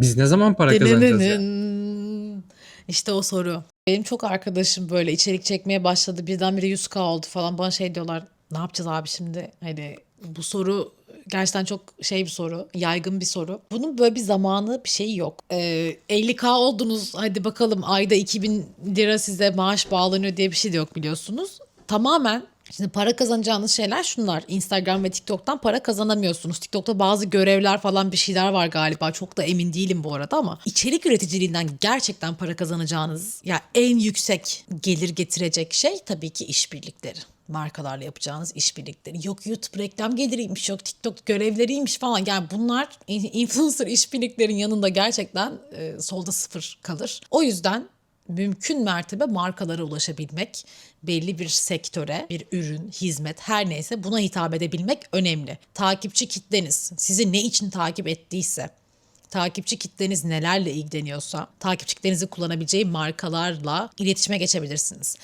Biz ne zaman para kazanacağız ya? İşte o soru. Benim çok arkadaşım böyle içerik çekmeye başladı. Birdenbire 100k oldu falan. Bana şey diyorlar. Ne yapacağız abi şimdi? Hani bu soru gerçekten çok şey bir soru. Yaygın bir soru. Bunun böyle bir zamanı bir şeyi yok. Ee, 50k oldunuz. Hadi bakalım ayda 2000 lira size maaş bağlanıyor diye bir şey de yok biliyorsunuz. Tamamen Şimdi para kazanacağınız şeyler şunlar. Instagram ve TikTok'tan para kazanamıyorsunuz. TikTok'ta bazı görevler falan bir şeyler var galiba. Çok da emin değilim bu arada ama içerik üreticiliğinden gerçekten para kazanacağınız ya en yüksek gelir getirecek şey tabii ki işbirlikleri. Markalarla yapacağınız işbirlikleri. Yok YouTube reklam geliriymiş, yok TikTok görevleriymiş falan. Yani bunlar in- influencer işbirliklerin yanında gerçekten e, solda sıfır kalır. O yüzden mümkün mertebe markalara ulaşabilmek, belli bir sektöre, bir ürün, hizmet her neyse buna hitap edebilmek önemli. Takipçi kitleniz sizi ne için takip ettiyse, takipçi kitleniz nelerle ilgileniyorsa, takipçi kitlenizin kullanabileceği markalarla iletişime geçebilirsiniz.